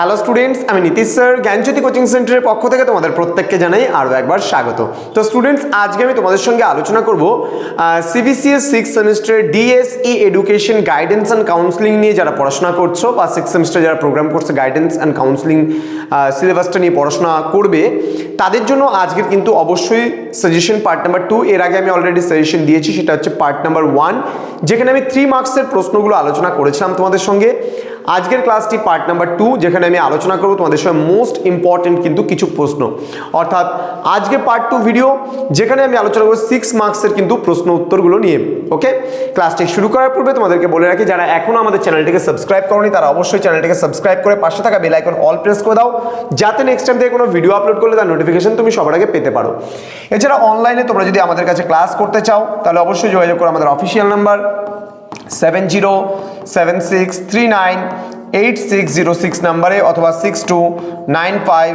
Hello students আমি Nitish sir, জ্ঞানজ্যোতি coaching সেন্টারের পক্ষ থেকে তোমাদের প্রত্যেককে জানাই আরও একবার স্বাগত। তো স্টুডেন্টস আজকে আমি তোমাদের সঙ্গে আলোচনা করব সিবিসিএস সিক্স সেমিস্টারের DSE education guidance and counselling নিয়ে যারা পড়াশোনা করছ বা সিক্স সেমিস্টার যারা প্রোগ্রাম করছে গাইডেন্স অ্যান্ড কাউন্সিলিং সিলেবাসটা নিয়ে পড়াশোনা করবে, তাদের জন্য আজকের কিন্তু অবশ্যই সাজেশন পার্ট নাম্বার টু এর আগে আমি অলরেডি সাজেশন দিয়েছি, সেটা হচ্ছে পার্ট নাম্বার ওয়ান যেখানে আমি থ্রি মার্কসের প্রশ্নগুলো আলোচনা করেছিলাম তোমাদের সঙ্গে। আজকের ক্লাসটি পার্ট নাম্বার টু যেখানে আমি আলোচনা করব। তোমাদের সঙ্গে মোস্ট ইম্পর্টেন্ট কিন্তু কিছু প্রশ্ন। অর্থাৎ আজকে পার্ট টু ভিডিও যেখানে আমি আলোচনা করব সিক্স মার্কসের কিন্তু প্রশ্ন উত্তরগুলো নিয়ে ওকে ক্লাসটি শুরু করার পূর্বে তোমাদেরকে বলে রাখি, যারা এখনও আমাদের চ্যানেলটিকে সাবস্ক্রাইব করনি, তারা অবশ্যই চ্যানেলটিকে সাবস্ক্রাইব করে পাশে থাকা বেল আইকন অল প্রেস করে দাও, যাতে নেক্সট টাইম থেকে কোনো ভিডিও আপলোড করলে তার নোটিফিকেশন তুমি সবার আগে পেতে পারো। এছাড়া অনলাইনে তোমরা যদি আমাদের কাছে ক্লাস করতে চাও, তাহলে অবশ্যই যোগাযোগ করো আমাদের official number seven zero seven six three nine eight six zero six নাম্বারে অথবা six two nine five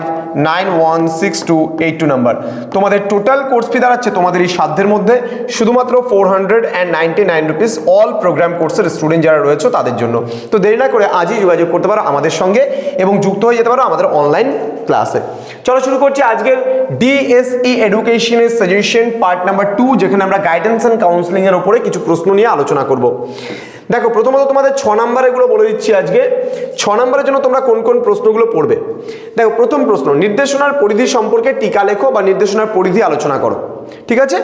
nine one six two eight two number তোমাদের টোটাল কোর্স ফি দাঁড়াচ্ছে তোমাদের এই সাধ্যের মধ্যে। শুধুমাত্র four hundred and ninety nine rupees all programme কোর্সের স্টুডেন্ট যারা রয়েছে তাদের জন্য। তো দেরি না করে আজই যোগাযোগ করতে পারো আমাদের সঙ্গে এবং যুক্ত হয়ে যেতে পারো আমাদের অনলাইন ক্লাসে চলো শুরু করছি আজকের ডিএসই এডুকেশনের সাজেশন পার্ট নাম্বার টু যেখানে আমরা গাইডেন্স অ্যান্ড কাউন্সিলিং এর উপরে কিছু প্রশ্ন নিয়ে আলোচনা করব। দেখো, প্রথমত তোমাদের ছ নম্বরেগুলো বলে দিচ্ছি আজকে। ছ নম্বরের জন্য তোমরা কোন কোন প্রশ্নগুলো পড়বে? দেখো, প্রথম প্রশ্ন, নির্দেশনার পরিধি সম্পর্কে টিকা লেখো বা নির্দেশনার পরিধি আলোচনা করো। ঠিক আছে?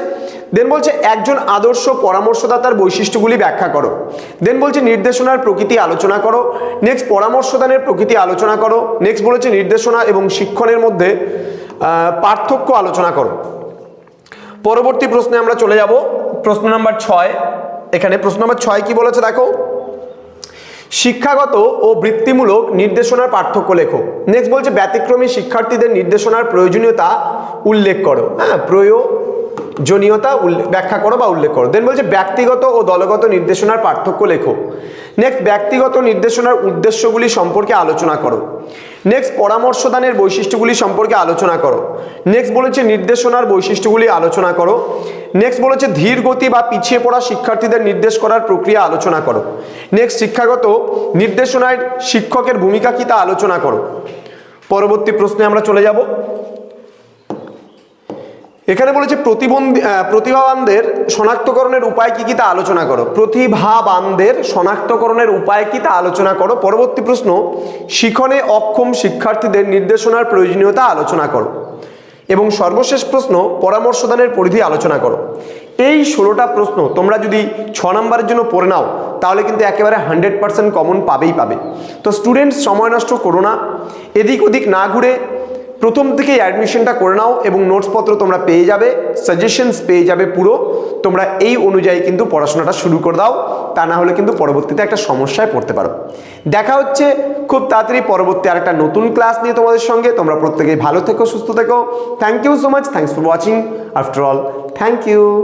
দেন বলছে, একজন আদর্শ পরামর্শদাতার বৈশিষ্ট্যগুলি ব্যাখ্যা করো। দেন বলছে, নির্দেশনার প্রকৃতি আলোচনা করো। নেক্সট পরামর্শদানের প্রকৃতি আলোচনা করো। নেক্সট বলেছে, নির্দেশনা এবং শিক্ষণের মধ্যে পার্থক্য আলোচনা করো। পরবর্তী প্রশ্নে আমরা চলে যাব। প্রশ্ন নাম্বার ছয় এখানে প্রশ্ন নম্বর ছয় কি বলেছে দেখো? শিক্ষাগত ও বৃত্তিমূলক নির্দেশনার পার্থক্য লেখো। নেক্সট বলছে, ব্যতিক্রমী শিক্ষার্থীদের নির্দেশনার প্রয়োজনীয়তা উল্লেখ করো। হ্যাঁ প্রয়োজনীয়তা উল্লেখ ব্যাখ্যা করো বা উল্লেখ করো। দেন বলছে, ব্যক্তিগত ও দলগত নির্দেশনার পার্থক্য লেখো। নেক্সট ব্যক্তিগত নির্দেশনার উদ্দেশ্যগুলি সম্পর্কে আলোচনা করো। নেক্সট পরামর্শদানের বৈশিষ্ট্যগুলি সম্পর্কে আলোচনা করো। নেক্সট বলেছে, নির্দেশনার বৈশিষ্ট্যগুলি আলোচনা করো। নেক্সট বলেছে, ধীর গতি বা পিছিয়ে পড়া শিক্ষার্থীদের নির্দেশ করার প্রক্রিয়া আলোচনা করো। নেক্সট শিক্ষাগত নির্দেশনায় শিক্ষকের ভূমিকা কি তা আলোচনা করো। পরবর্তী প্রশ্নে আমরা চলে যাব। এখানে বলেছে প্রতিবন্ধী প্রতিভাবানদের শনাক্তকরণের উপায় কি কি তা আলোচনা করো। প্রতিভাবানদের শনাক্তকরণের উপায় কি তা আলোচনা করো। পরবর্তী প্রশ্ন, শিখনে অক্ষম শিক্ষার্থীদের নির্দেশনার প্রয়োজনীয়তা আলোচনা করো। এবং সর্বশেষ প্রশ্ন, পরামর্শদানের পরিধি আলোচনা করো। এই ষোলোটা প্রশ্ন তোমরা যদি ছ নম্বরের জন্য পড়ে নাও, তাহলে কিন্তু একেবারে হান্ড্রেড পার্সেন্ট কমন পাবেই পাবে। তো স্টুডেন্টস, সময় নষ্ট করো না। এদিক ওদিক না ঘুরে প্রথম থেকে অ্যাডমিশনটা করে নাও এবং নোটসপত্র তোমরা পেয়ে যাবে সাজেশনস পেয়ে যাবে পুরো। তোমরা এই অনুযায়ী কিন্তু পড়াশোনাটা শুরু করে দাও, তা না হলে কিন্তু পরবর্তীতে একটা সমস্যায় পড়তে পারো। দেখা হচ্ছে খুব তাড়াতাড়ি পরবর্তী আর একটা নতুন ক্লাস নিয়ে তোমাদের সঙ্গে। তোমরা প্রত্যেকেই ভালো থেকো, সুস্থ থেকো। Thank you so much thanks for watching after all thank you